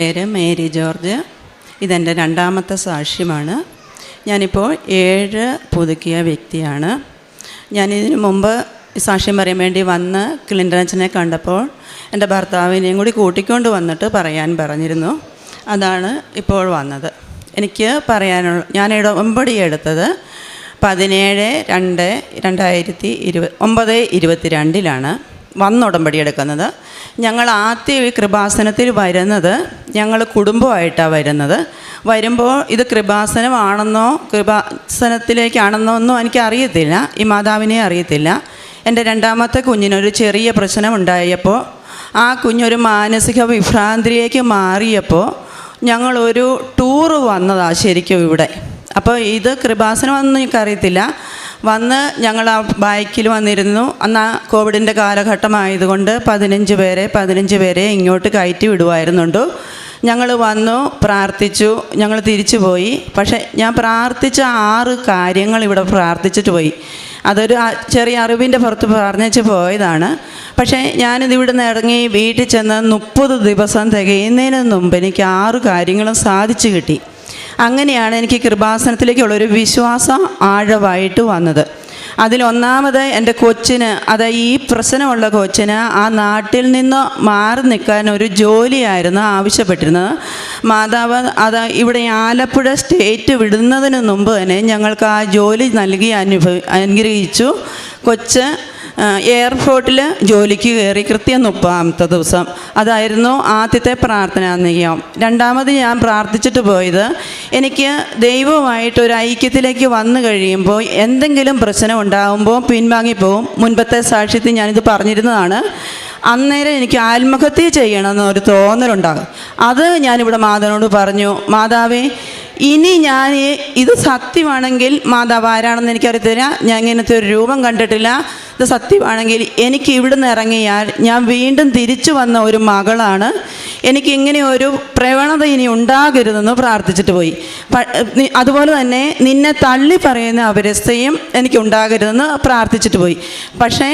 പേര് Mary George. ഇതെന്റെ രണ്ടാമത്തെ സാക്ഷ്യമാണ്. ഞാനിപ്പോൾ ഏഴ് പുതുക്കിയ വ്യക്തിയാണ്. ഞാനിതിനു മുമ്പ് സാക്ഷ്യം പറയാൻ വേണ്ടി വന്ന് ക്ലിൻഡനച്ചനെ കണ്ടപ്പോൾ എന്റെ ഭർത്താവിനെയും കൂടി കൂട്ടിക്കൊണ്ട് വന്നിട്ട് പറയാൻ പറഞ്ഞിരുന്നു. അതാണ് ഇപ്പോൾ വന്നത്. എനിക്ക് പറയാനുള്ള ഞാൻ ഉടമ്പടി എടുത്തത് പതിനേഴ് രണ്ട് രണ്ടായിരത്തി ഇരുപത് ഒമ്പത് ഇരുപത്തിരണ്ടിലാണ്. വന്ന് ഉടമ്പടി എടുക്കുന്നത്. ഞങ്ങൾ ആദ്യം ഈ കൃപാസനത്തിൽ വരുന്നത് ഞങ്ങൾ കുടുംബമായിട്ടാണ് വരുന്നത്. വരുമ്പോൾ ഇത് കൃപാസനമാണെന്നോ കൃപാസനത്തിലേക്കാണെന്നോ ഒന്നും എനിക്ക് അറിയത്തില്ല ഈ മാതാവിനെ അറിയത്തില്ല. എന്റെ രണ്ടാമത്തെ കുഞ്ഞിനൊരു ചെറിയ പ്രശ്നം ഉണ്ടായപ്പോൾ ആ കുഞ്ഞൊരു മാനസിക വിഭ്രാന്തിയിലേക്ക് മാറിയപ്പോൾ ഞങ്ങളൊരു ടൂറ് വന്നതാണ് ശരിക്കും ഇവിടെ. അപ്പോൾ ഇത് കൃപാസനമാണെന്ന് എനിക്കറിയത്തില്ല. വന്ന് ഞങ്ങൾ ആ ബൈക്കിൽ വന്നിരുന്നു. അന്ന് ആ കോവിഡിന്റെ കാലഘട്ടമായതുകൊണ്ട് പതിനഞ്ച് പേരെ പതിനഞ്ച് പേരെ ഇങ്ങോട്ട് കയറ്റി വിടുമായിരുന്നുണ്ട് ഞങ്ങൾ വന്നു പ്രാർത്ഥിച്ചു ഞങ്ങൾ തിരിച്ചു പോയി. പക്ഷേ ഞാൻ പ്രാർത്ഥിച്ച ആറ് കാര്യങ്ങൾ ഇവിടെ പ്രാർത്ഥിച്ചിട്ട് പോയി. അതൊരു ചെറിയ അറിവിന്റെ പുറത്ത് പറഞ്ഞേച്ച് പോയതാണ്. പക്ഷേ ഞാനിത് ഇവിടുന്ന് ഇറങ്ങി വീട്ടിൽ ചെന്ന് മുപ്പത് ദിവസം തികയുന്നതിന് മുമ്പ് എനിക്ക് ആറ് കാര്യങ്ങളും സാധിച്ചു കിട്ടി. അങ്ങനെയാണ് എനിക്ക് കൃപാസനത്തിലേക്കുള്ള ഒരു വിശ്വാസം ആഴമായിട്ട് വന്നത്. അതിലൊന്നാമത് എന്റെ കൊച്ചിന് അത് ഈ പ്രശ്നമുള്ള കൊച്ചിന് ആ നാട്ടിൽ നിന്ന് മാറി നിൽക്കാൻ ഒരു ജോലിയായിരുന്നു ആവശ്യപ്പെട്ടിരുന്നത്. മാതാവ് അത് ഇവിടെ ആലപ്പുഴ സ്റ്റേറ്റ് വിടുന്നതിന് മുമ്പ് തന്നെ ഞങ്ങൾക്ക് ആ ജോലി നൽകി അനുഭവി അനുഗ്രഹിച്ചു. കൊച്ച് എയർപോർട്ടിൽ ജോലിക്ക് കയറി കൃത്യം മുപ്പാമത്തെ ദിവസം. അതായിരുന്നു ആദ്യത്തെ പ്രാർത്ഥന നിയമം രണ്ടാമത് ഞാൻ പ്രാർത്ഥിച്ചിട്ട് പോയത് എനിക്ക് ദൈവവുമായിട്ട് ഒരു ഐക്യത്തിലേക്ക് വന്നു കഴിയുമ്പോൾ എന്തെങ്കിലും പ്രശ്നം ഉണ്ടാകുമ്പോൾ പിൻവാങ്ങിപ്പോവും. മുൻപത്തെ സാക്ഷ്യത്തിൽ ഞാനിത് പറഞ്ഞിരുന്നതാണ്. അന്നേരം എനിക്ക് ആത്മഹത്യ ചെയ്യണമെന്ന് ഒരു തോന്നലുണ്ടാകും. അത് ഞാനിവിടെ മാതാവിനോട് പറഞ്ഞു മാതാവേ ഇനി ഞാൻ ഇത് സത്യമാണെങ്കിൽ മാതാവ് ആരാണെന്ന് എനിക്കറിയത്തില്ല. ഞാൻ ഇങ്ങനത്തെ ഒരു രൂപം കണ്ടിട്ടില്ല. ഇത് സത്യമാണെങ്കിൽ എനിക്ക് ഇവിടുന്ന് ഇറങ്ങിയാൽ ഞാൻ വീണ്ടും തിരിച്ചു വന്ന ഒരു മകളാണ്. എനിക്ക് ഇങ്ങനെ ഒരു പ്രവണത ഇനി ഉണ്ടാകരുതെന്ന് പ്രാർത്ഥിച്ചിട്ട് പോയി. അതുപോലെ തന്നെ നിന്നെ തള്ളി പറയുന്ന അവരസ്ഥയും എനിക്ക് ഉണ്ടാകരുതെന്ന് പ്രാർത്ഥിച്ചിട്ട് പോയി. പക്ഷേ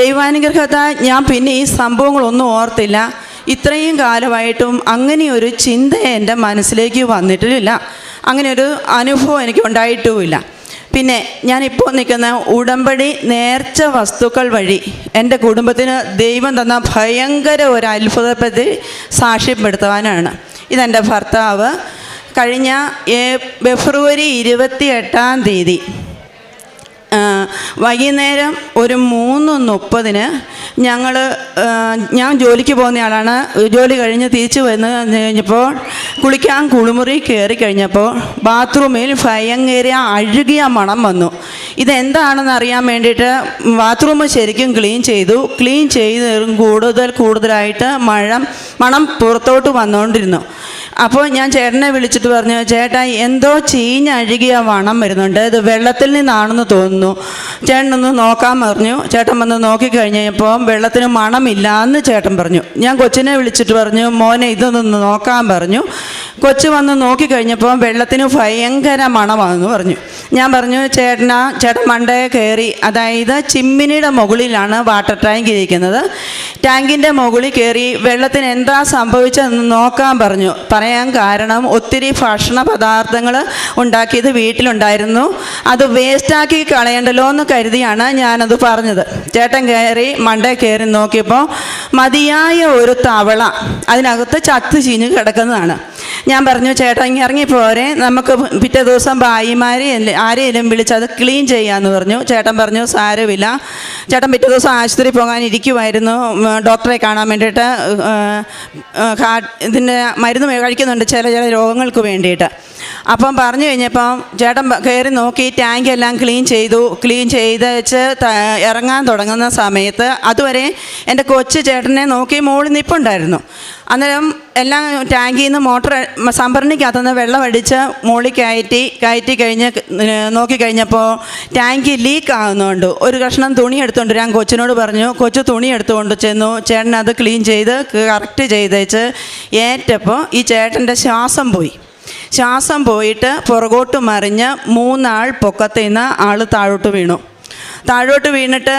ദൈവാനുഗ്രഹത്താൽ ഞാൻ പിന്നെ ഈ സംഭവങ്ങളൊന്നും ഓർത്തില്ല. ഇത്രയും കാലമായിട്ടും അങ്ങനെയൊരു ചിന്ത എന്റെ മനസ്സിലേക്ക് വന്നിട്ടില്ല. അങ്ങനെ ഒരു അനുഭവം എനിക്ക് ഉണ്ടായിട്ടുമില്ല. പിന്നെ ഞാനിപ്പോൾ നിൽക്കുന്ന ഉടമ്പടി നേർച്ച വസ്തുക്കൾ വഴി എന്റെ കുടുംബത്തിന് ദൈവം തന്ന ഭയങ്കര ഒരു അത്ഭുതപ്പറ്റി സാക്ഷ്യപ്പെടുത്തുവാനാണ്. ഇതെന്റെ ഭർത്താവ് കഴിഞ്ഞ ഫെബ്രുവരി ഇരുപത്തി എട്ടാം തീയതി വൈകുന്നേരം ഒരു മൂന്ന് മുപ്പതിന് ഞങ്ങൾ ഞാൻ ജോലിക്ക് പോകുന്ന ആളാണ്. ജോലി കഴിഞ്ഞ് തിരിച്ചു വന്ന് കഴിഞ്ഞപ്പോൾ കുളിക്കാൻ കുളിമുറി കയറി കഴിഞ്ഞപ്പോൾ ബാത്റൂമിൽ ഭയങ്കര അഴുകിയ മണം വന്നു. ഇതെന്താണെന്ന് അറിയാൻ വേണ്ടിയിട്ട് ബാത്റൂം ശരിക്കും ക്ലീൻ ചെയ്തു. ക്ലീൻ ചെയ്ത് കൂടുതൽ കൂടുതലായിട്ട് മഴ മണം പുറത്തോട്ട് വന്നുകൊണ്ടിരുന്നു. അപ്പോൾ ഞാൻ ചേട്ടനെ വിളിച്ചിട്ട് പറഞ്ഞു ചേട്ടാ എന്തോ ചീഞ്ഞഴുകിയ വണം വരുന്നുണ്ട്. ഇത് വെള്ളത്തിൽ നിന്നാണെന്ന് തോന്നുന്നു. ചേട്ടനൊന്ന് നോക്കാൻ പറഞ്ഞു. ചേട്ടൻ വന്ന് നോക്കിക്കഴിഞ്ഞപ്പോൾ വെള്ളത്തിന് മണമില്ല എന്ന് ചേട്ടൻ പറഞ്ഞു. ഞാൻ കൊച്ചിനെ വിളിച്ചിട്ട് പറഞ്ഞു മോനെ ഇതൊന്ന് നോക്കാൻ പറഞ്ഞു. കൊച്ചു വന്ന് നോക്കിക്കഴിഞ്ഞപ്പോൾ വെള്ളത്തിന് ഭയങ്കര മണമാണെന്ന് പറഞ്ഞു. ഞാൻ പറഞ്ഞു ചേട്ടനാ ചേട്ടൻ മണ്ടയെ കയറി അതായത് ചിമ്മിനിയുടെ മുകളിലാണ് വാട്ടർ ടാങ്ക് ഇരിക്കുന്നത്. ടാങ്കിന്റെ മുകളിൽ കയറി വെള്ളത്തിന് എന്താ സംഭവിച്ചതെന്ന് നോക്കാൻ പറഞ്ഞു. പറയാൻ കാരണം ഒത്തിരി ഭക്ഷണ പദാർത്ഥങ്ങൾ ഉണ്ടാക്കിയത് വീട്ടിലുണ്ടായിരുന്നു. അത് വേസ്റ്റാക്കി കളയണ്ടല്ലോ എന്ന് കരുതിയാണ് ഞാനത് പറഞ്ഞത്. ചേട്ടൻ കയറി മണ്ട കയറി നോക്കിയപ്പോൾ മതിയായ ഒരു തവള അതിനകത്ത് ചത്ത് ചീഞ്ഞ് കിടക്കുന്നതാണ്. ഞാൻ പറഞ്ഞു ചേട്ടാ ഇങ്ങനെ ഇറങ്ങിപ്പോരെ നമുക്ക് പിറ്റേ ദിവസം ഭായിമാരെ ആരെയും വിളിച്ച് അത് ക്ലീൻ ചെയ്യാമെന്ന് പറഞ്ഞു. ചേട്ടൻ പറഞ്ഞു സാരമില്ല. ചേട്ടൻ പിറ്റേ ദിവസം ആശുപത്രി പോകാൻ ഇരിക്കുമായിരുന്നു ഡോക്ടറെ കാണാൻ വേണ്ടിയിട്ട് ഇതിന്റെ മരുന്ന് കഴിക്കുന്നുണ്ട്. ചില ചില രോഗങ്ങൾക്ക് വേണ്ടിയിട്ട്. അപ്പം പറഞ്ഞു കഴിഞ്ഞപ്പം ചേട്ടൻ കയറി നോക്കി ടാങ്ക് എല്ലാം ക്ലീൻ ചെയ്തു. ക്ലീൻ ചെയ്ത് വെച്ച് ഇറങ്ങാൻ തുടങ്ങുന്ന സമയത്ത് അതുവരെ എന്റെ കൊച്ചു ചേട്ടനെ നോക്കി മുകളിൽ നിപ്പുണ്ടായിരുന്നു. അന്നേരം എല്ലാം ടാങ്കിൽ നിന്ന് മോട്ടർ സംഭരണിക്കകത്തുനിന്ന് വെള്ളം അടിച്ച് മുകളിൽ കയറ്റി കയറ്റി കഴിഞ്ഞ് നോക്കിക്കഴിഞ്ഞപ്പോൾ ടാങ്ക് ലീക്ക് ആകുന്നുണ്ട് ഒരു കഷ്ണം തുണി എടുത്തുകൊണ്ട് ഞാൻ കൊച്ചിനോട് പറഞ്ഞു. കൊച്ചു തുണി എടുത്തുകൊണ്ട് ചെന്നു. ചേട്ടനത് ക്ലീൻ ചെയ്ത് കറക്റ്റ് ചെയ്തേച്ച് ഏറ്റപ്പോൾ ഈ ചേട്ടന്റെ ശ്വാസം പോയി. ശ്വാസം പോയിട്ട് പുറകോട്ട് മറിഞ്ഞ് മൂന്നാൾ പൊക്കത്തിൽ നിന്ന് ആൾ താഴോട്ട് വീണു. താഴോട്ട് വീണിട്ട്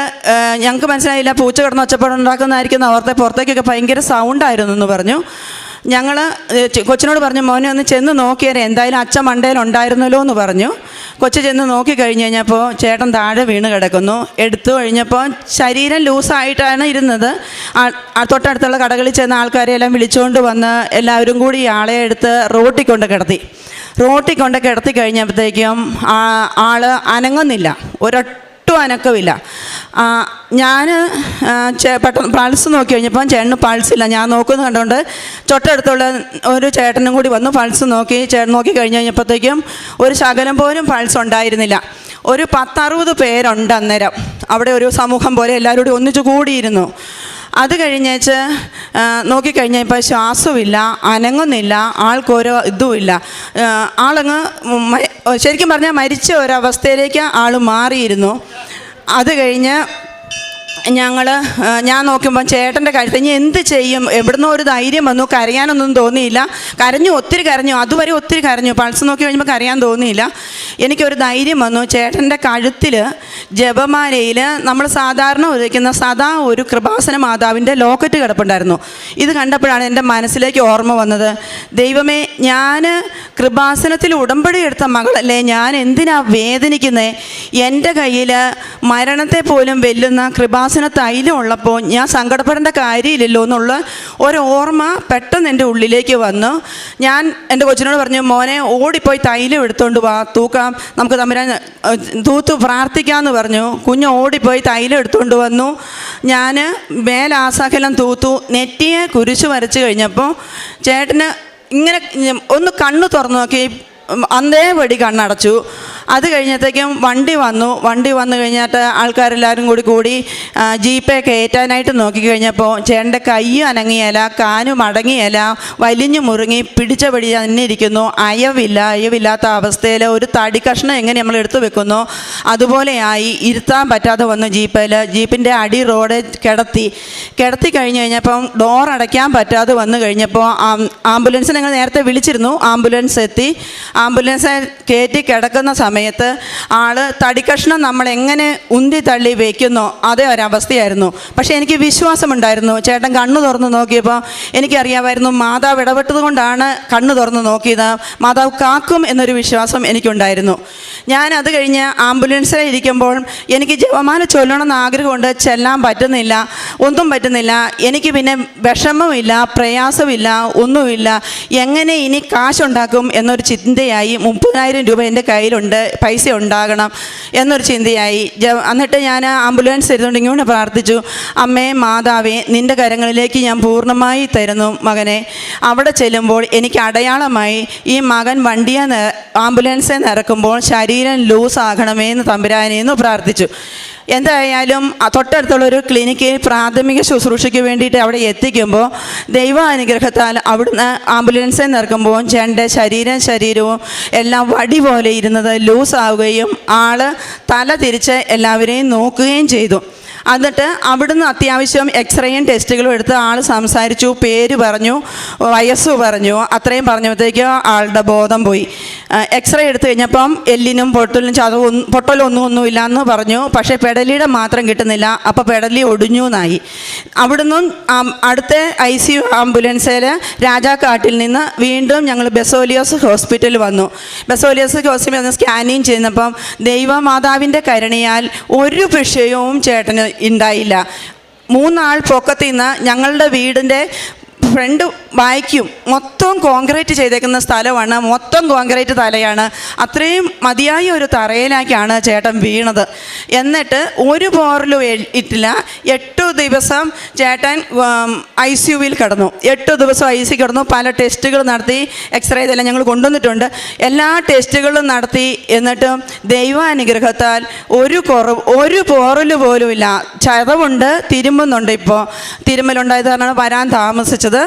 ഞങ്ങൾക്ക് മനസ്സിലായില്ല പൂച്ച കിടന്ന് ഒച്ചപ്പാടുണ്ടാക്കുന്നതായിരിക്കും ഓർത്തെ പുറത്തേക്കൊക്കെ ഭയങ്കര സൗണ്ടായിരുന്നു എന്ന് പറഞ്ഞു. ഞങ്ങൾ കൊച്ചിനോട് പറഞ്ഞു മോനെ ഒന്ന് ചെന്ന് നോക്കിയാൽ എന്തായാലും അച്ഛൻ മണ്ടയിൽ ഉണ്ടായിരുന്നല്ലോ എന്ന് പറഞ്ഞു. കൊച്ചു ചെന്ന് നോക്കി കഴിഞ്ഞ് കഴിഞ്ഞപ്പോൾ ചേട്ടൻ താഴെ വീണ് കിടക്കുന്നു. എടുത്തു കഴിഞ്ഞപ്പോൾ ശരീരം ലൂസായിട്ടാണ് ഇരുന്നത്. തൊട്ടടുത്തുള്ള കടകളിൽ ചെന്ന ആൾക്കാരെ എല്ലാം വിളിച്ചുകൊണ്ട് വന്ന് എല്ലാവരും കൂടി ആളെ എടുത്ത് റോട്ടിൽ കൊണ്ട് കിടത്തി. റോട്ടിൽ കൊണ്ട് കിടത്തി കഴിഞ്ഞപ്പോഴത്തേക്കും ആൾ അനങ്ങുന്നില്ല. ഒരൊട്ടും അനക്കമില്ല ഞാൻ പെട്ടെന്ന് പൾസ് നോക്കി കഴിഞ്ഞപ്പം ചേട്ടന് പൾസില്ല ഞാൻ നോക്കുന്നത് കണ്ടുകൊണ്ട് തൊട്ടടുത്തുള്ള ഒരു ചേട്ടനും കൂടി വന്നു പൾസ് നോക്കി ചേട്ടൻ നോക്കി കഴിഞ്ഞ് കഴിഞ്ഞപ്പോഴത്തേക്കും ഒരു ശകലം പോലും പൾസ് ഉണ്ടായിരുന്നില്ല. ഒരു പത്തറുപത് പേരുണ്ട് അന്നേരം. അവിടെ ഒരു സമൂഹം പോലെ എല്ലാവരും കൂടി ഒന്നിച്ചു കൂടിയിരുന്നു. അത് കഴിഞ്ഞേച്ച് നോക്കിക്കഴിഞ്ഞപ്പോൾ ശ്വാസമില്ല അനങ്ങുന്നില്ല ആൾക്കൊരു ഇതുമില്ല ആളങ്ങ് ശരിക്കും പറഞ്ഞാൽ മരിച്ച ഒരവസ്ഥയിലേക്ക് ആൾ മാറിയിരുന്നു. അത് കഴിഞ്ഞ് ഞങ്ങൾ ഞാൻ നോക്കുമ്പോൾ ചേട്ടന്റെ കാര്യത്തിൽ ഇനി എന്ത് ചെയ്യും? എവിടുന്നോ ഒരു ധൈര്യം വന്നു. കരയാനൊന്നും തോന്നിയില്ല. കരഞ്ഞു ഒത്തിരി കരഞ്ഞു. അതുവരെ ഒത്തിരി കരഞ്ഞു. പൾസ് നോക്കി കഴിയുമ്പോൾ കരയാൻ തോന്നിയില്ല. എനിക്കൊരു ധൈര്യം വന്നു. ചേട്ടന്റെ കഴുത്തിൽ ജപമാലയിൽ നമ്മൾ സാധാരണ ഉപയോഗിക്കുന്ന സദാ ഒരു കൃപാസന മാതാവിന്റെ ലോക്കറ്റ് കിടപ്പുണ്ടായിരുന്നു. ഇത് കണ്ടപ്പോഴാണ് എന്റെ മനസ്സിലേക്ക് ഓർമ്മ വന്നത്. ദൈവമേ ഞാൻ കൃപാസനത്തിൽ ഉടമ്പടി എടുത്ത മകളല്ലേ? ഞാൻ എന്തിനാ വേദനിക്കുന്നത് എന്റെ കയ്യിൽ മരണത്തെ പോലും വെല്ലുന്ന കൃപാസന തൈലം ഉള്ളപ്പോൾ ഞാൻ സങ്കടപ്പെടേണ്ട കാര്യമില്ലല്ലോ എന്നുള്ള ഒരു ഓർമ്മ പെട്ടെന്ന് എന്റെ ഉള്ളിലേക്ക് വന്നു. ഞാൻ എന്റെ കൊച്ചിനോട് പറഞ്ഞു മോനെ ഓടിപ്പോയി തൈലം എടുത്തുകൊണ്ട് വാ തൂക്കാം. നമുക്ക് തമ്മിൽ തൂത്ത് പ്രാർത്ഥിക്കാമെന്ന് പറഞ്ഞു. കുഞ്ഞ് ഓടിപ്പോയി തൈലം എടുത്തുകൊണ്ട് വന്നു. ഞാൻ മേലാസാഖലം തൂത്തു. നെറ്റിയെ കുരിശ് വരച്ച് കഴിഞ്ഞപ്പോൾ ചേട്ടന് ഇങ്ങനെ ഒന്ന് കണ്ണ് തുറന്നു നോക്കി. അന്തേപടി കണ്ണടച്ചു. അത് കഴിഞ്ഞത്തേക്കും വണ്ടി വന്നു. വണ്ടി വന്നു കഴിഞ്ഞിട്ട് ആൾക്കാരെല്ലാവരും കൂടി കൂടി ജീപ്പേ കയറ്റാനായിട്ട് നോക്കിക്കഴിഞ്ഞപ്പോൾ ചേട്ടന്റെ കൈ അനങ്ങിയല കാനും അടങ്ങിയല വലിഞ്ഞു മുറുങ്ങി പിടിച്ച പടി തന്നെ ഇരിക്കുന്നു. അയവില്ല അയവില്ലാത്ത അവസ്ഥയിൽ ഒരു തടി കഷ്ണം എങ്ങനെ നമ്മൾ എടുത്തു വെക്കുന്നു? അതുപോലെയായി ഇരുത്താൻ പറ്റാതെ വന്നു ജീപ്പിൽ ജീപ്പിന്റെ അടി റോഡ് കിടത്തി. കിടത്തി കഴിഞ്ഞ് കഴിഞ്ഞപ്പം ഡോർ അടയ്ക്കാൻ പറ്റാതെ വന്നു കഴിഞ്ഞപ്പോൾ ആംബുലൻസ് ഞങ്ങൾ നേരത്തെ വിളിച്ചിരുന്നു. ആംബുലൻസ് എത്തി. ആംബുലൻസ് കയറ്റി കിടക്കുന്ന സമയത്ത് ആൾ തടിക്കഷ്ണം നമ്മൾ എങ്ങനെ ഉന്തി തള്ളി വെക്കുന്നോ അതേ ഒരവസ്ഥയായിരുന്നു. പക്ഷേ എനിക്ക് വിശ്വാസമുണ്ടായിരുന്നു. ചേട്ടൻ കണ്ണു തുറന്നു നോക്കിയപ്പോൾ എനിക്കറിയാമായിരുന്നു മാതാവ് ഇടപെട്ടത് കൊണ്ടാണ് കണ്ണു തുറന്നു നോക്കിയത്. മാതാവ് കാക്കും എന്നൊരു വിശ്വാസം എനിക്കുണ്ടായിരുന്നു. ഞാൻ അത് കഴിഞ്ഞ് ആംബുലൻസിൽ ഇരിക്കുമ്പോൾ എനിക്ക് ജപമാല ചൊല്ലണമെന്ന് ആഗ്രഹമുണ്ട്. ചെല്ലാൻ പറ്റുന്നില്ല ഒന്നും പറ്റുന്നില്ല. എനിക്ക് പിന്നെ വിഷമമില്ല പ്രയാസമില്ല ഒന്നുമില്ല. എങ്ങനെ ഇനി കാശുണ്ടാക്കും എന്നൊരു ചിന്തയായി മുപ്പതിനായിരം രൂപ എന്റെ കയ്യിലുണ്ട്. പൈസ ഉണ്ടാകണം എന്നൊരു ചിന്തയായി. എന്നിട്ട് ഞാൻ ആംബുലൻസ് ഇരുന്നുകൊണ്ട് ഇങ്ങോട്ട് പ്രാർത്ഥിച്ചു. അമ്മേ മാതാവേ നിന്റെ കരങ്ങളിലേക്ക് ഞാൻ പൂർണമായി തരുന്നു മകനെ. അവിടെ ചെല്ലുമ്പോൾ എനിക്ക് അടയാളമായി ഈ മകൻ വണ്ടിയെ ആംബുലൻസെ നിറക്കുമ്പോൾ ശരീരം ലൂസ് ആകണമേ എന്ന് തമ്പുരാനെന്ന് പ്രാർത്ഥിച്ചു. എന്തായാലും തൊട്ടടുത്തുള്ള ഒരു ക്ലിനിക്കിൽ പ്രാഥമിക ശുശ്രൂഷയ്ക്ക് വേണ്ടിയിട്ട് അവിടെ എത്തിക്കുമ്പോൾ ദൈവാനുഗ്രഹത്താൽ അവിടുന്ന് ആംബുലൻസിൽ നിൽക്കുമ്പോൾ ചെണ്ട ശരീരം ശരീരവും എല്ലാം വടി പോലെ ഇരുന്നത് ലൂസാവുകയും ആൾ തല തിരിച്ച് എല്ലാവരെയും നോക്കുകയും ചെയ്തു. എന്നിട്ട് അവിടുന്ന് അത്യാവശ്യം എക്സ്റേയും ടെസ്റ്റുകളും എടുത്ത് ആൾ സംസാരിച്ചു പേര് പറഞ്ഞു വയസ്സ് പറഞ്ഞു. അത്രയും പറഞ്ഞപ്പോഴത്തേക്ക് ആളുടെ ബോധം പോയി. എക്സ്റേ എടുത്തു കഴിഞ്ഞപ്പം എല്ലിനും പൊട്ടലിനും ചതവും പൊട്ടലൊന്നും ഒന്നുമില്ല എന്ന് പറഞ്ഞു. പക്ഷേ പെടലിയുടെ മാത്രം കിട്ടുന്നില്ല. അപ്പോൾ പെടലി ഒടിഞ്ഞു എന്നായി അവിടുന്നും അടുത്ത ഐ സി യു ആംബുലൻസിൽ രാജാക്കാട്ടിൽ നിന്ന് വീണ്ടും ഞങ്ങൾ ബെസോലിയോസ് ഹോസ്പിറ്റലിൽ വന്നു. ബെസോലിയോസ് ഹോസ്പിറ്റലിൽ വന്ന് സ്കാനിങ് ചെയ്യുന്നപ്പം ദൈവമാതാവിന്റെ കരുണയാൽ ഒരു വിഷയവും ചേട്ടന് ഉണ്ടായില്ല. മൂന്നാൾ പൊക്കത്തിൽ നിന്ന് ഞങ്ങളുടെ വീടിന്റെ ഫ്രണ്ട് വായിക്കും. മൊത്തം കോൺക്രീറ്റ് ചെയ്തേക്കുന്ന സ്ഥലമാണ്. മൊത്തം കോൺക്രീറ്റ് തലയാണ്. അത്രയും മതിയായ ഒരു തറയിലേക്കാണ് ചേട്ടൻ വീണത്. എന്നിട്ട് ഒരു പോറലും ഇട്ടില്ല. എട്ടു ദിവസം ചേട്ടൻ ഐ സി യുവിൽ കിടന്നു. എട്ട് ദിവസം ഐ സി കിടന്നു. പല ടെസ്റ്റുകൾ നടത്തി. എക്സ്റേ ഇതെല്ലാം ഞങ്ങൾ കൊണ്ടുവന്നിട്ടുണ്ട്. എല്ലാ ടെസ്റ്റുകളും നടത്തി. എന്നിട്ടും ദൈവാനുഗ്രഹത്താൽ ഒരു കുറവ് ഒരു പോറൽ പോലുമില്ല. ചതവുണ്ട് തിരുമ്പുന്നുണ്ട് ഇപ്പോൾ തിരുമ്മലുണ്ടായത് കാരണമാണ് വരാൻ താമസിച്ചത്.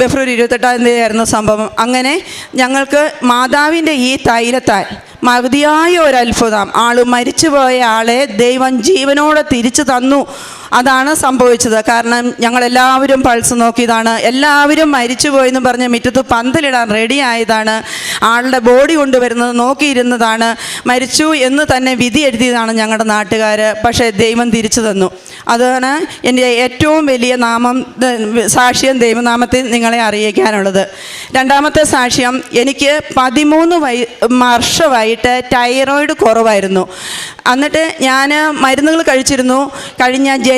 ഫെബ്രുവരി ഇരുപത്തെട്ടാം തീയതി ആയിരുന്നു സംഭവം. അങ്ങനെ ഞങ്ങൾക്ക് മാതാവിന്റെ ഈ തൈലത്താൽ മകതിയായ ഒരു അത്ഭുതം. ആൾ മരിച്ചുപോയ ആളെ ദൈവം ജീവനോടെ തിരിച്ചു തന്നു. അതാണ് സംഭവിച്ചത്. കാരണം ഞങ്ങളെല്ലാവരും പൾസ് നോക്കിയതാണ് എല്ലാവരും മരിച്ചു പോയെന്ന് പറഞ്ഞ് മുറ്റത്ത് പന്തലിടാൻ റെഡിയായതാണ് ആളുടെ ബോഡി കൊണ്ടുവരുന്നത് നോക്കിയിരുന്നതാണ്. മരിച്ചു എന്ന് തന്നെ വിധി എഴുതിയതാണ് ഞങ്ങളുടെ നാട്ടുകാർ പക്ഷേ ദൈവം തിരിച്ചു തന്നു. അതാണ് എന്റെ ഏറ്റവും വലിയ നാമം സാക്ഷ്യം ദൈവനാമത്തിൽ നിങ്ങളെ അറിയിക്കാനുള്ളത്. രണ്ടാമത്തെ സാക്ഷ്യം എനിക്ക് പതിമൂന്ന് വയ വർഷമായിട്ട് ടൈറോയിഡ് കുറവായിരുന്നു. എന്നിട്ട് ഞാൻ മരുന്നുകൾ കഴിച്ചിരുന്നു. കഴിഞ്ഞ ജനുവരി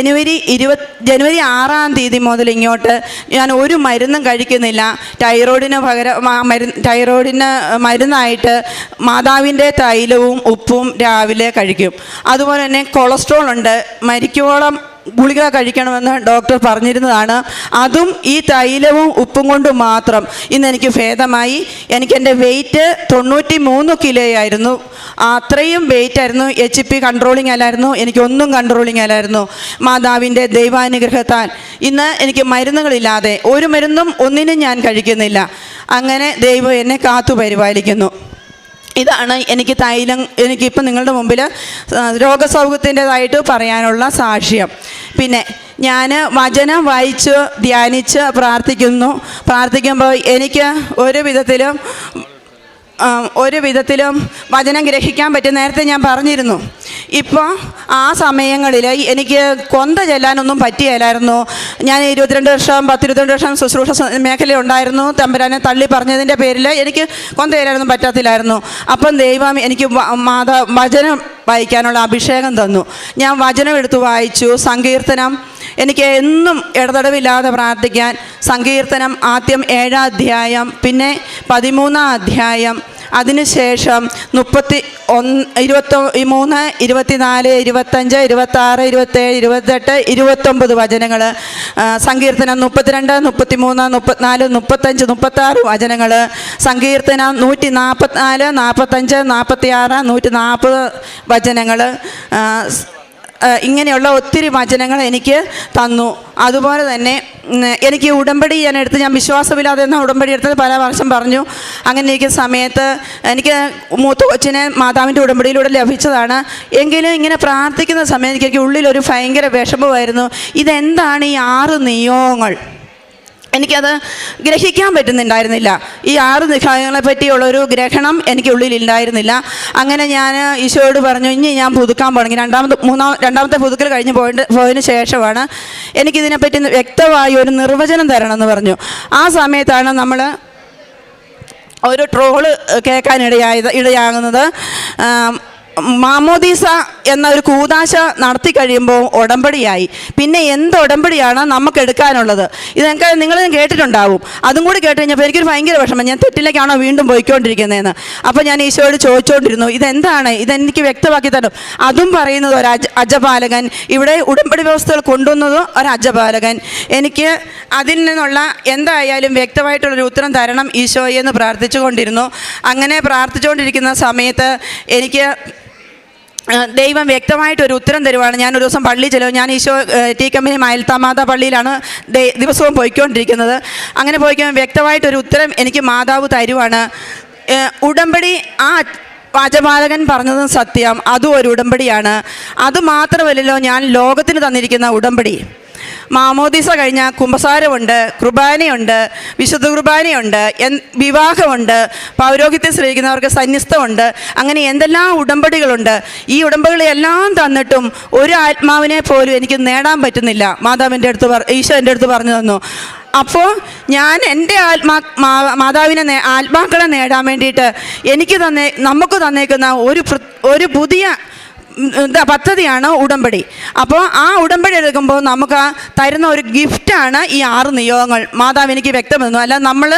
ഇരുപത് ജനുവരി ആറാം തീയതി മുതൽ ഇങ്ങോട്ട് ഞാൻ ഒരു മരുന്നും കഴിക്കുന്നില്ല. ടൈറോയിഡിന് പകരം മരുന്ന് ടൈറോയിഡിന് മരുന്നായിട്ട് മാതാവിന്റെ തൈലവും ഉപ്പും രാവിലെ കഴിക്കും. അതുപോലെ തന്നെ കൊളസ്ട്രോൾ ഉണ്ട്. മരിക്കോളം ഗുളിക കഴിക്കണമെന്ന് ഡോക്ടർ പറഞ്ഞിരുന്നതാണ്. അതും ഈ തൈലവും ഉപ്പും കൊണ്ട് മാത്രം. ഇന്ന് എനിക്ക് ഭേദമായി. എനിക്ക് എന്റെ വെയിറ്റ് തൊണ്ണൂറ്റി മൂന്ന് കിലോ ആയിരുന്നു അത്രയും വെയിറ്റ് ആയിരുന്നു. എച്ച് പി കൺട്രോളിങ് അല്ലായിരുന്നു. എനിക്കൊന്നും കൺട്രോളിങ് അല്ലായിരുന്നു. മാതാവിന്റെ ദൈവാനുഗ്രഹത്താൽ. ഇന്ന് എനിക്ക് മരുന്നുകളില്ലാതെ ഒരു മരുന്നും ഒന്നിനും ഞാൻ കഴിക്കുന്നില്ല. അങ്ങനെ ദൈവം എന്നെ കാത്തു പരിപാലിക്കുന്നു. ഇതാണ് എനിക്ക് തൈലം എനിക്കിപ്പം നിങ്ങളുടെ മുമ്പിൽ രോഗസൗഖ്യത്തിന്റെതായിട്ട് പറയാനുള്ള സാക്ഷ്യം. പിന്നെ ഞാൻ വചനം വായിച്ച് ധ്യാനിച്ച് പ്രാർത്ഥിക്കുന്നു. പ്രാർത്ഥിക്കുമ്പോൾ എനിക്ക് ഒരു വിധത്തിലും ഒരു വിധത്തിലും വചനം ഗ്രഹിക്കാൻ പറ്റും നേരത്തെ ഞാൻ പറഞ്ഞിരുന്നു. ഇപ്പോൾ ആ സമയങ്ങളിൽ എനിക്ക് കൊന്ത ചെല്ലാനൊന്നും പറ്റിയല്ലായിരുന്നു. ഞാൻ ഇരുപത്തിരണ്ട് വർഷം പത്തിരുപത്തിരണ്ട് വർഷം ശുശ്രൂഷ മേഖല മേഖലയുണ്ടായിരുന്നു തമ്പുരാനെ തള്ളി പറഞ്ഞതിന്റെ പേരിൽ എനിക്ക് കൊന്ത ചെല്ലാനൊന്നും പറ്റത്തില്ലായിരുന്നു. അപ്പം ദൈവം എനിക്ക് മാതാ വചനം വായിക്കാനുള്ള അഭിഷേകം തന്നു. ഞാൻ വചനം എടുത്ത് വായിച്ചു സങ്കീർത്തനം എനിക്ക് എന്നും ഇടതടവില്ലാതെ പ്രാർത്ഥിക്കാൻ സങ്കീർത്തനം ആദ്യം ഏഴാം അധ്യായം പിന്നെ പതിമൂന്നാം അധ്യായം അതിനുശേഷം മുപ്പത്തി ഒന്ന് ഇരുപത്തി മൂന്ന് ഇരുപത്തിനാല് ഇരുപത്തഞ്ച് ഇരുപത്താറ് ഇരുപത്തേഴ് ഇരുപത്തെട്ട് ഇരുപത്തൊമ്പത് വചനങ്ങൾ സങ്കീർത്തനം മുപ്പത്തിരണ്ട് മുപ്പത്തിമൂന്ന് മുപ്പത്തിനാല് മുപ്പത്തഞ്ച് മുപ്പത്താറ് വചനങ്ങൾ സങ്കീർത്തനം നൂറ്റി നാൽപ്പത്തിനാല് നാൽപ്പത്തഞ്ച് നാൽപ്പത്തിയാറ് നൂറ്റി നാൽപ്പത് വചനങ്ങൾ ഇങ്ങനെയുള്ള ഒത്തിരി വചനങ്ങൾ എനിക്ക് തന്നു. അതുപോലെ തന്നെ എനിക്ക് ഉടമ്പടി ഞാൻ എടുത്ത് ഞാൻ വിശ്വാസമില്ലാതെ എന്ന ഉടമ്പടി എടുത്തത്? പല വർഷം പറഞ്ഞു. അങ്ങനെ ഇരിക്കുന്ന സമയത്ത് എനിക്ക് മൂത്ത കൊച്ചിനെ മാതാവിന്റെ ഉടമ്പടിയിലൂടെ ലഭിച്ചതാണ്. എങ്കിലും ഇങ്ങനെ പ്രാർത്ഥിക്കുന്ന സമയത്ത് എനിക്ക് ഉള്ളിൽ ഒരു ഭയങ്കര വിഷമമായിരുന്നു. ഇതെന്താണ് ഈ ആറ് നിയോഗങ്ങൾ? എനിക്കത് ഗ്രഹിക്കാൻ പറ്റുന്നുണ്ടായിരുന്നില്ല. ഈ ആറ് നിഖായങ്ങളെ പറ്റിയുള്ള ഒരു ഗ്രഹണം എനിക്ക് ഉള്ളിൽ ഉണ്ടായിരുന്നില്ല അങ്ങനെ ഞാൻ ഈശോയോട് പറഞ്ഞു ഇനി ഞാൻ പുതുക്കാൻ തുടങ്ങി രണ്ടാമത്തെ മൂന്നാം രണ്ടാമത്തെ പുതുക്കൽ കഴിഞ്ഞ് പോയിട്ട് പോയതിന് ശേഷമാണ് എനിക്കിതിനെപ്പറ്റി വ്യക്തമായി ഒരു നിർവചനം തരണം എന്ന് പറഞ്ഞു. ആ സമയത്താണ് നമ്മൾ ഒരു ട്രോൾ കേൾക്കാനിടയായത് ഇടയാകുന്നത്. മാമോദീസ എന്ന ഒരു കൂതാശ നടത്തി കഴിയുമ്പോൾ ഉടമ്പടിയായി. പിന്നെ എന്ത് ഉടമ്പടിയാണ് നമുക്ക് എടുക്കാനുള്ളത്? ഇതൊക്കെ നിങ്ങൾ കേട്ടിട്ടുണ്ടാവും. അതും കൂടി കേട്ട് കഴിഞ്ഞപ്പോൾ എനിക്കൊരു ഭയങ്കര വിഷമം. ഞാൻ തെറ്റിലേക്കാണോ വീണ്ടും പോയിക്കൊണ്ടിരിക്കുന്നതെന്ന്. അപ്പോൾ ഞാൻ ഈശോയോട് ചോദിച്ചുകൊണ്ടിരുന്നു ഇതെന്താണ്? ഇതെനിക്ക് വ്യക്തമാക്കി തരും അതും പറയുന്നത് ഒരു അജ അജപാലകൻ. ഇവിടെ ഉടമ്പടി വ്യവസ്ഥകൾ കൊണ്ടുവന്നത് ഒരു അജപാലകൻ. എനിക്ക് അതിൽ നിന്നുള്ള എന്തായാലും വ്യക്തമായിട്ടുള്ളൊരു ഉത്തരം തരണം ഈശോയെന്ന് പ്രാർത്ഥിച്ചുകൊണ്ടിരുന്നു. അങ്ങനെ പ്രാർത്ഥിച്ചുകൊണ്ടിരിക്കുന്ന സമയത്ത് എനിക്ക് ആ, വ്യക്തമായിട്ട് ഒരു ഉത്തരം തരുവാണ്. ഞാൻ ഒരു ദിവസം പള്ളി ചെലവ് ഞാൻ ഈശോ ടി കമ്പനി മയൽത്താമാത പള്ളിയിലാണ് ദിവസവും പോയിക്കൊണ്ടിരിക്കുന്നത്. അങ്ങനെ പോയിക്കുമ്പോൾ വ്യക്തമായിട്ടൊരു ഉത്തരം എനിക്ക് മാതാവ് തരുവാണ്. ഉടമ്പടി ആ വാചപാലകൻ പറഞ്ഞതും സത്യം. അതും ഒരു ഉടമ്പടിയാണ്. അത് മാത്രമല്ലല്ലോ ഞാൻ ലോകത്തിന് തന്നിരിക്കുന്ന ഉടമ്പടി. മാമോദിസ കഴിഞ്ഞ കുംഭസാരമുണ്ട് കുർബാനയുണ്ട് വിശുദ്ധ കുർബാനയുണ്ട് വിവാഹമുണ്ട് പൗരോഹിത്യം ശ്രമിക്കുന്നവർക്ക് സന്യസ്തമുണ്ട് അങ്ങനെ എന്തെല്ലാം ഉടമ്പടികളുണ്ട്. ഈ ഉടമ്പടികളെല്ലാം തന്നിട്ടും ഒരു ആത്മാവിനെ പോലും എനിക്ക് നേടാൻ പറ്റുന്നില്ല. മാതാവിന്റെ അടുത്ത് ഈശോ എന്റെ അടുത്ത് പറഞ്ഞു തന്നു. അപ്പോൾ ഞാൻ എന്റെ ആത്മാ മാതാവിനെ ആത്മാക്കളെ നേടാൻ വേണ്ടിയിട്ട് എനിക്ക് തന്നെ നമുക്ക് തന്നേക്കുന്ന ഒരു ഒരു പുതിയ പദ്ധതിയാണ് ഉടമ്പടി. അപ്പോൾ ആ ഉടമ്പടി എടുക്കുമ്പോൾ നമുക്ക് തരുന്ന ഒരു ഗിഫ്റ്റാണ് ഈ ആറ് നിയോഗങ്ങൾ. മാതാവ് എനിക്ക് വ്യക്തമെന്നു. അല്ല നമ്മൾ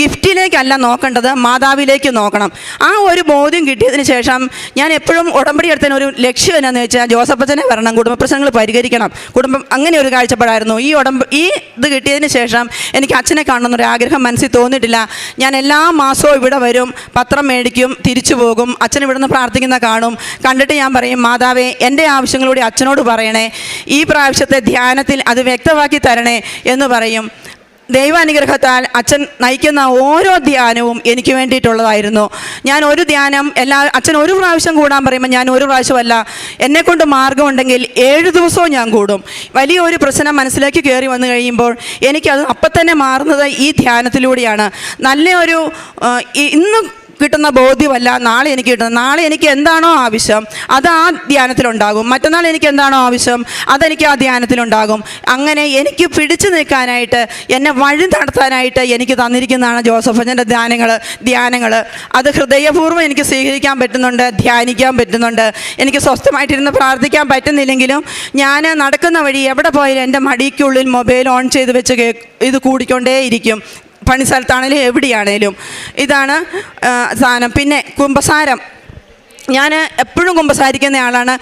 ഗിഫ്റ്റിലേക്കല്ല നോക്കേണ്ടത് മാതാവിലേക്ക് നോക്കണം. ആ ഒരു ബോധ്യം കിട്ടിയതിന് ശേഷം ഞാൻ എപ്പോഴും ഉടമ്പടി എടുത്തതിന് ഒരു ലക്ഷ്യം എന്നാന്ന് വെച്ചാൽ ജോസഫച്ചനെ വരണം കുടുംബ പ്രശ്നങ്ങൾ പരിഹരിക്കണം. കുടുംബം അങ്ങനെ ഒരു കാഴ്ചപ്പാടായിരുന്നു. ഈ ഉടമ്പ ഈ ഇത് കിട്ടിയതിന് ശേഷം എനിക്ക് അച്ഛനെ കാണണമെന്നൊരു ആഗ്രഹം മനസ്സിൽ തോന്നിയിട്ടില്ല. ഞാൻ എല്ലാ മാസവും ഇവിടെ വരും പത്രം മേടിക്കും തിരിച്ചു പോകും അച്ഛൻ ഇവിടുന്ന് പ്രാർത്ഥിക്കുന്ന കാണും. കണ്ടിട്ട് ഞാൻ പറയും മാതാവേ എന്റെ ആവശ്യങ്ങളൂടെ അച്ഛനോട് പറയണേ ഈ പ്രാവശ്യത്തെ ധ്യാനത്തിൽ അത് വ്യക്തമാക്കി തരണേ എന്ന് പറയും. ദൈവാനുഗ്രഹത്താൽ അച്ഛൻ നയിക്കുന്ന ഓരോ ധ്യാനവും എനിക്ക് വേണ്ടിയിട്ടുള്ളതായിരുന്നു. ഞാൻ ഒരു ധ്യാനം എല്ലാ അച്ഛൻ ഒരു പ്രാവശ്യം കൂടാൻ പറയുമ്പോൾ ഞാൻ ഒരു പ്രാവശ്യമല്ല എന്നെക്കൊണ്ട് മാർഗമുണ്ടെങ്കിൽ ഏഴ് ദിവസവും ഞാൻ കൂടും. വലിയൊരു പ്രശ്നം മനസ്സിലേക്ക് കയറി വന്നു കഴിയുമ്പോൾ എനിക്കത് അപ്പം തന്നെ മാറുന്നത് ഈ ധ്യാനത്തിലൂടെയാണ്. നല്ല ഒരു ആ, ഇന്ന് കിട്ടുന്ന ബോധ്യമല്ല നാളെ എനിക്ക് കിട്ടുന്നത് നാളെ എനിക്ക് എന്താണോ ആവശ്യം അത് ആ ധ്യാനത്തിലുണ്ടാകും. മറ്റന്നാൾ എനിക്ക് എന്താണോ ആവശ്യം അതെനിക്ക് ആ ധ്യാനത്തിലുണ്ടാകും. അങ്ങനെ എനിക്ക് പിടിച്ചു നിൽക്കാനായിട്ട് എന്നെ വഴി നടത്താനായിട്ട് എനിക്ക് തന്നിരിക്കുന്നതാണ് ജോസഫ് അച്ഛന്റെ ധ്യാനങ്ങൾ ധ്യാനങ്ങൾ അത് ഹൃദയപൂർവം എനിക്ക് സ്വീകരിക്കാൻ പറ്റുന്നുണ്ട് ധ്യാനിക്കാൻ പറ്റുന്നുണ്ട്. എനിക്ക് സ്വസ്ഥമായിട്ടിരുന്ന് പ്രാർത്ഥിക്കാൻ പറ്റുന്നില്ലെങ്കിലും ഞാൻ നടക്കുന്ന വഴി എവിടെ പോയാലും എന്റെ മടിക്കുള്ളിൽ മൊബൈൽ ഓൺ ചെയ്ത് വെച്ച് ഇത് കൂടിക്കൊണ്ടേയിരിക്കും. പണി സ്ഥലത്താണേലും എവിടെയാണേലും. ഇതാണ് സാധനം. പിന്നെ കുമ്പസാരം. ഞാൻ എപ്പോഴും കുമ്പസാരിക്കുന്ന ആളാണ്.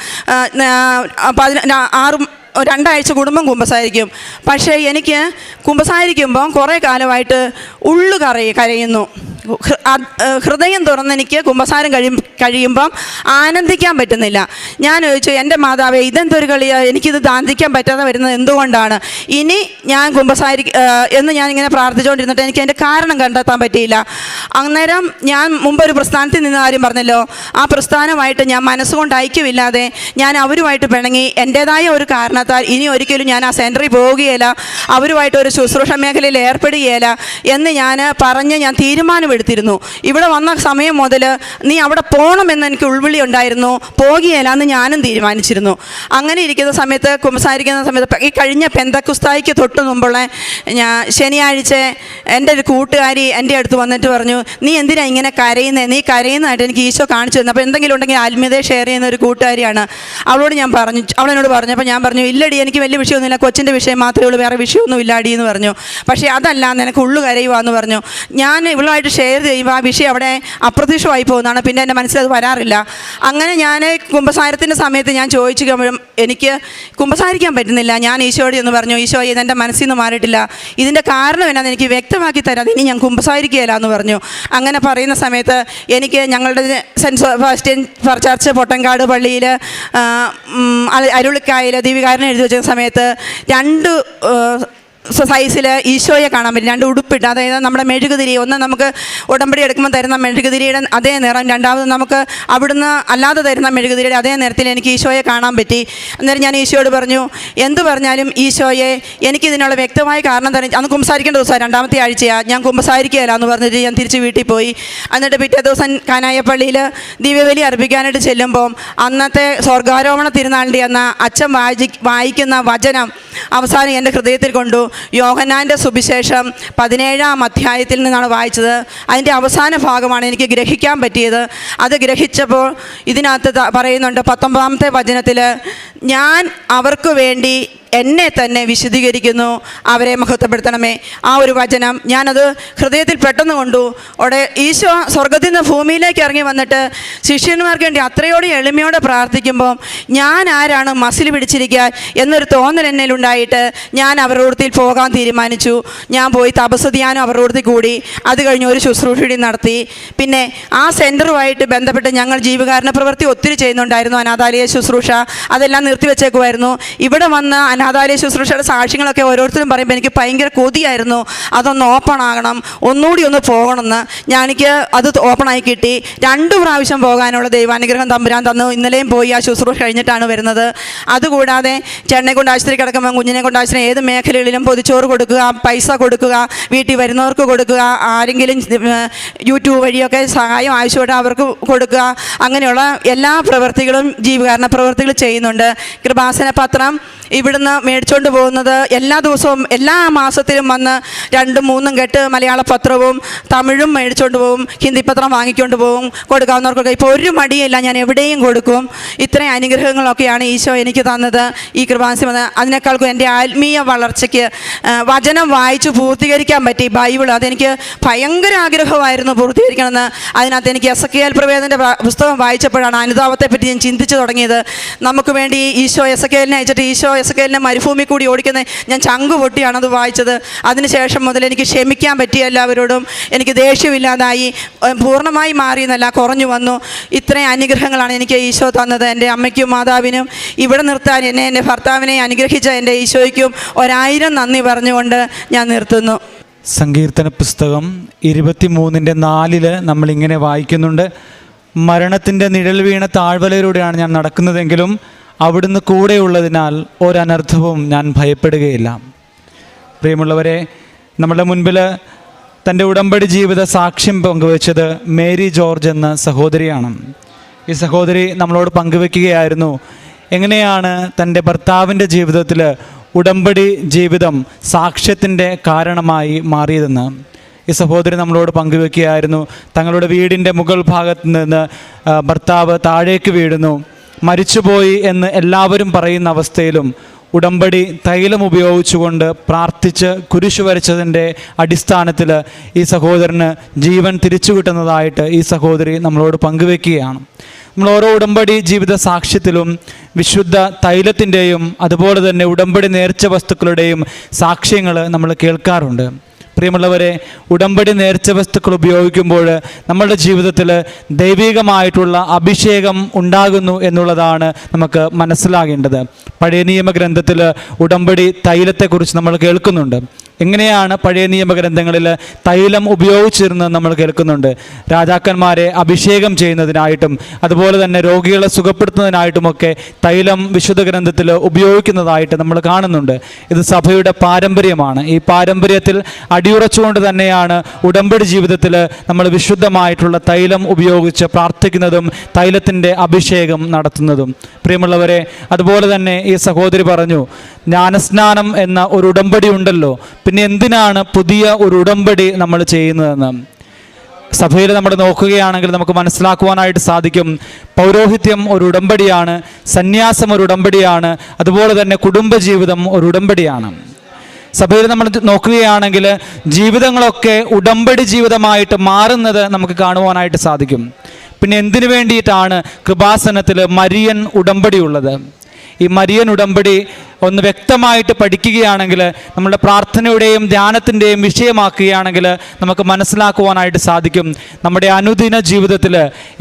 പതിന ആറും രണ്ടാഴ്ച കൂടുമ്പം കുമ്പസാരിക്കും. പക്ഷേ എനിക്ക് കുമ്പസാരിക്കുമ്പം കുറേ കാലമായിട്ട് ഉള്ളു കറി കരയുന്നു. ഹൃദയം തുറന്ന് എനിക്ക് കുമ്പസാരം കഴിയും കഴിയുമ്പം ആനന്ദിക്കാൻ പറ്റുന്നില്ല. ഞാൻ ചോദിച്ചു എന്റെ മാതാവേ ഇതെന്തൊരു കളിയാണ് എനിക്കിത് ദാന്തിക്കാൻ പറ്റാതെ വരുന്നത് എന്തുകൊണ്ടാണ്? ഇനി ഞാൻ കുമ്പസാരി എന്ന് ഞാൻ ഇങ്ങനെ പ്രാർത്ഥിച്ചുകൊണ്ടിരുന്നിട്ട് എനിക്ക് അതിന്റെ കാരണം കണ്ടെത്താൻ പറ്റിയില്ല. അന്നേരം ഞാൻ മുമ്പ് ഒരു പ്രസ്ഥാനത്തിൽ നിന്ന് കാര്യം പറഞ്ഞല്ലോ. ആ പ്രസ്ഥാനമായിട്ട് ഞാൻ മനസ്സുകൊണ്ട് ഐക്യമില്ലാതെ ഞാൻ അവരുമായിട്ട് പിണങ്ങി. എന്റേതായ ഒരു കാരണത്താൽ ഇനി ഒരിക്കലും ഞാൻ ആ സെന്ററിൽ പോവുകയില്ല. അവരുമായിട്ട് ഒരു ശുശ്രൂഷ മേഖലയിൽ ഏർപ്പെടുകയില്ല എന്ന് ഞാൻ പറഞ്ഞ് ഞാൻ തീരുമാനമെടുത്തിരുന്നു ഇവിടെ വന്ന സമയം മുതൽ നീ അവിടെ പോകണമെന്ന് എനിക്ക് ഉൾവിളി ഉണ്ടായിരുന്നു. പോകിയല്ലാന്ന് ഞാനും തീരുമാനിച്ചിരുന്നു. അങ്ങനെ ഇരിക്കുന്ന സമയത്ത് കുമ്പസാരിക്കുന്ന സമയത്ത് ഈ കഴിഞ്ഞ പെന്തക്കുസ്തായിക്ക് തൊട്ട് മുമ്പുള്ള ഞാൻ ശനിയാഴ്ച എന്റെ ഒരു കൂട്ടുകാരി എന്റെ അടുത്ത് വന്നിട്ട് പറഞ്ഞു നീ എന്തിനാ ഇങ്ങനെ കരയുന്നത് നീ കരയുന്നതായിട്ട് എനിക്ക് ഈശോ കാണിച്ചു തന്നു. അപ്പോൾ എന്തെങ്കിലും ഉണ്ടെങ്കിൽ ആത്മീയതയെ ഷെയർ ചെയ്യുന്ന ഒരു കൂട്ടുകാരിയാണ്. അവളോട് ഞാൻ പറഞ്ഞു അവളെന്നോട് പറഞ്ഞപ്പോൾ ഞാൻ പറഞ്ഞു ഇല്ലടി എനിക്ക് വലിയ വിഷയമൊന്നുമില്ല. കൊച്ചിന്റെ വിഷയം മാത്രമേ ഉള്ളൂ. വേറെ വിഷയമൊന്നും ഇല്ലാടി എന്ന് പറഞ്ഞു. പക്ഷേ അതല്ല നിനക്ക് ഉള്ളു കരയുവാന്ന് പറഞ്ഞു. ഞാൻ ഇവളുമായിട്ട് ഷെയർ ചെയ്യുമ്പോൾ ആ വിഷയം അവിടെ അപ്രത്യക്ഷമായി പോകുന്നതാണ്. പിന്നെ എന്റെ മനസ്സിൽ അത് വരാറില്ല. അങ്ങനെ ഞാൻ കുംഭസാരത്തിന്റെ സമയത്ത് ഞാൻ ചോദിച്ചു കഴിയുമ്പോഴും എനിക്ക് കുംഭസാരിക്കാൻ പറ്റുന്നില്ല. ഞാൻ ഈശോയോട് എന്ന് പറഞ്ഞു ഈശോ ഇതെന്റെ മനസ്സിൽ നിന്ന് മാറിയിട്ടില്ല. ഇതിന്റെ കാരണം എന്നാന്ന് എനിക്ക് വ്യക്തമാക്കി തരാതെ ഇനി ഞാൻ കുംഭസാരിക്കുകയില്ല എന്ന് പറഞ്ഞു. അങ്ങനെ പറയുന്ന സമയത്ത് എനിക്ക് ഞങ്ങളുടെ സെൻസ് ഫസ്റ്റ് ഫർ ചർച്ച് പൊട്ടങ്കാട് പള്ളിയിൽ അരുളിക്കായിൽ ദീപികാരനെ എഴുതി വെച്ച സമയത്ത് രണ്ട് സൈസിൽ ഈശോയെ കാണാൻ പറ്റും. രണ്ട് ഉടുപ്പിട്ട് അതായത് നമ്മുടെ മെഴുകുതിരി ഒന്ന് നമുക്ക് ഉടമ്പടി എടുക്കുമ്പോൾ തരുന്ന മെഴുകുതിരിയുടെ അതേ നിറം രണ്ടാമത് നമുക്ക് അവിടുന്ന് അല്ലാതെ തരുന്ന മെഴുകുതിരിയുടെ അതേ നിറത്തിൽ എനിക്ക് ഈശോയെ കാണാൻ പറ്റി. അന്നേരം ഞാൻ ഈശോയോട് പറഞ്ഞു എന്ത് പറഞ്ഞാലും ഈശോയെ എനിക്കിതിനുള്ള വ്യക്തമായ കാരണം തന്നെ അന്ന് കുമ്പസാരിക്കേണ്ട ദിവസമാണ് രണ്ടാമത്തെ ആഴ്ചയാണ് ഞാൻ കുമ്പസാരിക്കുകയല്ല എന്ന് പറഞ്ഞിട്ട് ഞാൻ തിരിച്ച് വീട്ടിൽ പോയി. എന്നിട്ട് പിറ്റേ ദിവസം കാനായ പള്ളിയിൽ ദിവ്യബലി അർപ്പിക്കാനായിട്ട് ചെല്ലുമ്പം അന്നത്തെ സ്വർഗാരോപണ തിരുനാളിന്റെ എന്ന അച്ഛൻ വായി വായിക്കുന്ന വചനം അവസാനം എന്റെ ഹൃദയത്തിൽ കൊണ്ടു യോഹന്നാന്റെ സുവിശേഷം പതിനേഴാം അധ്യായത്തിൽ നിന്നാണ് വായിച്ചത്. അതിന്റെ അവസാന ഭാഗമാണ് എനിക്ക് ഗ്രഹിക്കാൻ പറ്റിയത്. അത് ഗ്രഹിച്ചപ്പോൾ ഇതിനകത്ത് പറയുന്നുണ്ട് പത്തൊമ്പതാമത്തെ വചനത്തിൽ ഞാൻ അവർക്ക് വേണ്ടി എന്നെ തന്നെ വിശദീകരിക്കുന്നു അവരെ മഹത്വപ്പെടുത്തണമേ. ആ ഒരു വചനം ഞാനത് ഹൃദയത്തിൽ പെട്ടെന്ന് കൊണ്ടു. അവിടെ ഈശോ സ്വർഗത്തിൽ നിന്ന് ഭൂമിയിലേക്ക് ഇറങ്ങി വന്നിട്ട് ശിഷ്യന്മാർക്ക് വേണ്ടി അത്രയോടെ എളിമയോടെ പ്രാർത്ഥിക്കുമ്പോൾ ഞാൻ ആരാണ് മസിൽ പിടിച്ചിരിക്കാൻ എന്നൊരു തോന്നൽ എന്നിലുണ്ടായിട്ട് ഞാൻ അവരുടെ കൂടുതൽ പോകാൻ തീരുമാനിച്ചു. ഞാൻ പോയി തപസ് ധ്യാനം അവരുടെ കൂടുതൽ കൂടി. അത് കഴിഞ്ഞ് ഒരു ശുശ്രൂഷയും നടത്തി. പിന്നെ ആ സെന്ററുമായിട്ട് ബന്ധപ്പെട്ട് ഞങ്ങൾ ജീവകാരണ പ്രവൃത്തി ഒത്തിരി ചെയ്യുന്നുണ്ടായിരുന്നു. അനാഥാലയ ശുശ്രൂഷ അതെല്ലാം നിർത്തിവെച്ചേക്കുമായിരുന്നു. ഇവിടെ വന്ന് അനാഥാലയ ശുശ്രൂഷയുടെ സാക്ഷ്യങ്ങളൊക്കെ ഓരോരുത്തരും പറയുമ്പോൾ എനിക്ക് ഭയങ്കര കൊതിയായിരുന്നു. അതൊന്ന് ഓപ്പൺ ആകണം. ഒന്നുകൂടി ഒന്ന് പോകണമെന്ന് ഞാൻ എനിക്ക് അത് ഓപ്പണായി കിട്ടി. രണ്ട് പ്രാവശ്യം പോകാനുള്ള ദൈവാനുഗ്രഹം തമ്പുരാൻ തന്നു. ഇന്നലെയും പോയി ആ ശുശ്രൂഷ കഴിഞ്ഞിട്ടാണ് വരുന്നത്. അതുകൂടാതെ ചെണ്ണെ കൊണ്ട് ആശുപത്രി കിടക്കുമ്പോൾ കുഞ്ഞിനെ കൊണ്ട് ആശുപത്രി ഏത് മേഖലകളിലും പൊതിച്ചോറ് കൊടുക്കുക പൈസ കൊടുക്കുക വീട്ടിൽ വരുന്നവർക്ക് കൊടുക്കുക ആരെങ്കിലും യൂട്യൂബ് വഴിയൊക്കെ സഹായം ആവശ്യമായിട്ട് അവർക്ക് കൊടുക്കുക അങ്ങനെയുള്ള എല്ലാ പ്രവൃത്തികളും ജീവകാരണ പ്രവൃത്തികൾ ചെയ്യുന്നുണ്ട്. കൃപാസന പത്രം ഇവിടുന്ന് മേടിച്ചുകൊണ്ട് പോകുന്നത് എല്ലാ ദിവസവും എല്ലാ മാസത്തിലും വന്ന് രണ്ടും മൂന്നും കെട്ട് മലയാള പത്രവും തമിഴും മേടിച്ചുകൊണ്ട് പോകും ഹിന്ദി പത്രം വാങ്ങിക്കൊണ്ട് പോകും കൊടുക്കാവുന്നവർക്കൊക്കെ ഇപ്പോൾ ഒരു മടിയില്ല ഞാൻ എവിടെയും കൊടുക്കും. ഇത്രയും അനുഗ്രഹങ്ങളൊക്കെയാണ് ഈശോ എനിക്ക് തന്നത് ഈ കൃപാസനം. അതിനേക്കാൾക്കും എന്റെ ആത്മീയ വളർച്ചയ്ക്ക് വചനം വായിച്ച് പൂർത്തീകരിക്കാൻ പറ്റി ബൈബിൾ അതെനിക്ക് ഭയങ്കര ആഗ്രഹമായിരുന്നു പൂർത്തീകരിക്കണമെന്ന്. അതിനകത്ത് എനിക്ക് എസ് കെ എൽ പ്രവേദന്റെ പുസ്തകം വായിച്ചപ്പോഴാണ് അനുതാപത്തെ പറ്റി ഞാൻ ചിന്തിച്ചു തുടങ്ങിയത്. നമുക്ക് വേണ്ടി ഈശോ എസ് കെ എല്ലിനെ അയച്ചിട്ട് ഈശോ എസ് കെ എല്ലിന്റെ മരുഭൂമി കൂടി ഓടിക്കുന്നത് ഞാൻ ചങ്ക് പൊട്ടിയാണത് വായിച്ചത്. അതിനുശേഷം മുതൽ എനിക്ക് ക്ഷമിക്കാൻ പറ്റിയ എല്ലാവരോടും എനിക്ക് ദേഷ്യമില്ലാതായി പൂർണമായി മാറി എന്നല്ല കുറഞ്ഞു വന്നു. ഇത്രയും അനുഗ്രഹങ്ങളാണ് എനിക്ക് ഈശോ തന്നത്. എന്റെ അമ്മയ്ക്കും മാതാവിനും ഇവിടെ നിർത്താൻ എന്നെ എന്റെ ഭർത്താവിനെ അനുഗ്രഹിച്ച എന്റെ ഈശോയ്ക്കും ഒരായിരം നന്ദി പറഞ്ഞുകൊണ്ട് ഞാൻ നിർത്തുന്നു. സങ്കീർത്തന പുസ്തകം ഇരുപത്തിമൂന്നിന്റെ നാലിൽ നമ്മളിങ്ങനെ വായിക്കുന്നുണ്ട്. മരണത്തിന്റെ നിഴൽ വീണ താഴ്വലയിലൂടെയാണ് ഞാൻ നടക്കുന്നതെങ്കിലും അവിടുന്ന് കൂടെയുള്ളതിനാൽ ഒരനർത്ഥവും ഞാൻ ഭയപ്പെടുകയില്ല. പ്രിയമുള്ളവരെ നമ്മുടെ മുൻപിൽ തന്റെ ഉടമ്പടി ജീവിത സാക്ഷ്യം പങ്കുവച്ചത് മേരി ജോർജ് എന്ന സഹോദരിയാണ്. ഈ സഹോദരി നമ്മളോട് പങ്കുവെക്കുകയായിരുന്നു എങ്ങനെയാണ് തന്റെ ഭർത്താവിന്റെ ജീവിതത്തിൽ ഉടമ്പടി ജീവിതം സാക്ഷ്യത്തിന്റെ കാരണമായി മാറിയതെന്ന്? ഈ സഹോദരി നമ്മളോട് പങ്കുവെക്കുകയായിരുന്നു. തങ്ങളുടെ വീടിന്റെ മുകൾ ഭാഗത്ത് നിന്ന് ഭർത്താവ് താഴേക്ക് വീഴുന്നു. മരിച്ചുപോയി എന്ന് എല്ലാവരും പറയുന്ന അവസ്ഥയിലും ഉടമ്പടി തൈലം ഉപയോഗിച്ചുകൊണ്ട് പ്രാർത്ഥിച്ച് കുരിശു വരച്ചതിന്റെ അടിസ്ഥാനത്തിൽ ഈ സഹോദരന് ജീവൻ തിരിച്ചു കിട്ടുന്നതായിട്ട് ഈ സഹോദരി നമ്മളോട് പങ്കുവെക്കുകയാണ്. നമ്മൾ ഓരോ ഉടമ്പടി ജീവിത സാക്ഷ്യത്തിലും വിശുദ്ധ തൈലത്തിന്റെയും അതുപോലെ തന്നെ ഉടമ്പടി നേർച്ച വസ്തുക്കളുടെയും സാക്ഷ്യങ്ങൾ നമ്മൾ കേൾക്കാറുണ്ട്. പ്രിയമുള്ളവരെ ഉടമ്പടി നേർച്ച വസ്തുക്കൾ ഉപയോഗിക്കുമ്പോൾ നമ്മളുടെ ജീവിതത്തിൽ ദൈവികമായിട്ടുള്ള അഭിഷേകം ഉണ്ടാകുന്നു എന്നുള്ളതാണ് നമുക്ക് മനസ്സിലാകേണ്ടത്. പഴയ നിയമ ഗ്രന്ഥത്തിൽ ഉടമ്പടി തൈലത്തെക്കുറിച്ച് നമ്മൾ കേൾക്കുന്നുണ്ട്. എങ്ങനെയാണ് പഴയ നിയമഗ്രന്ഥങ്ങളിൽ തൈലം ഉപയോഗിച്ചിരുന്നത് നമ്മൾ കേൾക്കുന്നുണ്ട്. രാജാക്കന്മാരെ അഭിഷേകം ചെയ്യുന്നതിനായിട്ടും അതുപോലെ തന്നെ രോഗികളെ സുഖപ്പെടുത്തുന്നതിനായിട്ടുമൊക്കെ തൈലം വിശുദ്ധ ഗ്രന്ഥത്തിൽ ഉപയോഗിക്കുന്നതായിട്ട് നമ്മൾ കാണുന്നുണ്ട്. ഇത് സഭയുടെ പാരമ്പര്യമാണ്. ഈ പാരമ്പര്യത്തിൽ അടിയുറച്ചുകൊണ്ട് തന്നെയാണ് ഉടമ്പടി ജീവിതത്തിൽ നമ്മൾ വിശുദ്ധമായിട്ടുള്ള തൈലം ഉപയോഗിച്ച് പ്രാർത്ഥിക്കുന്നതും തൈലത്തിന്റെ അഭിഷേകം നടത്തുന്നതും. പ്രിയമുള്ളവരെ അതുപോലെ തന്നെ ഈ സഹോദരി പറഞ്ഞു ജ്ഞാനസ്നാനം എന്ന ഒരു ഉടമ്പടി ഉണ്ടല്ലോ. പിന്നെ എന്തിനാണ് പുതിയ ഒരു ഉടമ്പടി നമ്മൾ ചെയ്യുന്നതെന്ന്? സഭയിൽ നമ്മൾ നോക്കുകയാണെങ്കിൽ നമുക്ക് മനസ്സിലാക്കുവാനായിട്ട് സാധിക്കും. പൗരോഹിത്യം ഒരു ഉടമ്പടിയാണ് സന്യാസം ഒരു ഉടമ്പടിയാണ് അതുപോലെ തന്നെ കുടുംബജീവിതം ഒരു ഉടമ്പടിയാണ്. സഭയിൽ നമ്മൾ നോക്കുകയാണെങ്കിൽ ജീവിതങ്ങളൊക്കെ ഉടമ്പടി ജീവിതമായിട്ട് മാറുന്നത് നമുക്ക് കാണുവാനായിട്ട് സാധിക്കും. പിന്നെ എന്തിനു വേണ്ടിയിട്ടാണ് കൃപാസനത്തിൽ മരിയൻ ഉടമ്പടി ഉള്ളത്? ഈ മരിയൻ ഉടമ്പടി ഒന്ന് വ്യക്തമായിട്ട് പഠിക്കുകയാണെങ്കിൽ നമ്മുടെ പ്രാർത്ഥനയുടെയും ധ്യാനത്തിന്റെയും വിഷയമാക്കുകയാണെങ്കിൽ നമുക്ക് മനസ്സിലാക്കുവാനായിട്ട് സാധിക്കും. നമ്മുടെ അനുദിന ജീവിതത്തിൽ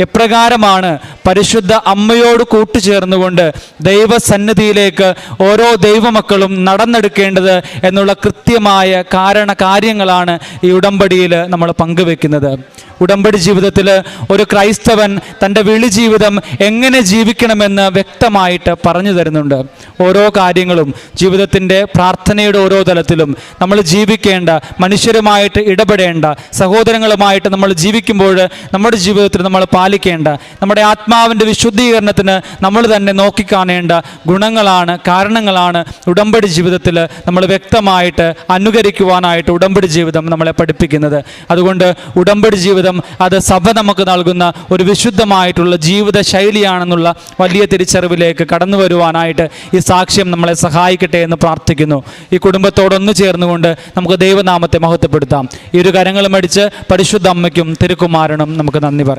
എപ്രകാരമാണ് പരിശുദ്ധ അമ്മയോട് കൂട്ടുചേർന്നുകൊണ്ട് ദൈവസന്നിധിയിലേക്ക് ഓരോ ദൈവമക്കളും നടന്നെടുക്കേണ്ടത് എന്നുള്ള കൃത്യമായ കാരണ കാര്യങ്ങളാണ് ഈ ഉടമ്പടിയിൽ നമ്മൾ പങ്കുവെക്കുന്നത്. ഉടമ്പടി ജീവിതത്തിൽ ഒരു ക്രൈസ്തവൻ തന്റെ വിളി ജീവിതം എങ്ങനെ ജീവിക്കണമെന്ന് വ്യക്തമായിട്ട് പറഞ്ഞു തരുന്നുണ്ട്. ഓരോ കാര്യങ്ങളും ജീവിതത്തിന്റെ പ്രാർത്ഥനയുടെ ഓരോ തലത്തിലും നമ്മൾ ജീവിക്കേണ്ട മനുഷ്യരുമായിട്ട് ഇടപെടേണ്ട സഹോദരങ്ങളുമായിട്ട് നമ്മൾ ജീവിക്കുമ്പോൾ നമ്മുടെ ജീവിതത്തിൽ നമ്മൾ പാലിക്കേണ്ട നമ്മുടെ ആത്മാവിന്റെ വിശുദ്ധീകരണത്തിന് നമ്മൾ തന്നെ നോക്കിക്കാണേണ്ട ഗുണങ്ങളാണ് കാരണങ്ങളാണ് ഉടമ്പടി ജീവിതത്തിൽ നമ്മൾ വ്യക്തമായിട്ട് അനുകരിക്കുവാനായിട്ട് ഉടമ്പടി ജീവിതം നമ്മളെ പഠിപ്പിക്കുന്നത്. അതുകൊണ്ട് ഉടമ്പടി ജീവിതം അത് സഭ നമുക്ക് നൽകുന്ന ഒരു വിശുദ്ധമായിട്ടുള്ള ജീവിത ശൈലിയാണെന്നുള്ള വലിയ തിരിച്ചറിവിലേക്ക് കടന്നു വരുവാനായിട്ട് ഈ സാക്ഷ്യം നമ്മളെ സഹായിക്കട്ടെ എന്ന് പ്രാർത്ഥിക്കുന്നു. ഈ കുടുംബത്തോടൊന്നു ചേർന്നുകൊണ്ട് നമുക്ക് ദൈവനാമത്തെ മഹത്വപ്പെടുത്താം. ഇരു കരങ്ങളും അടിച്ച് പരിശുദ്ധ അമ്മയ്ക്കും തിരുക്കുമാരനും നമുക്ക് നന്ദി പറയാം.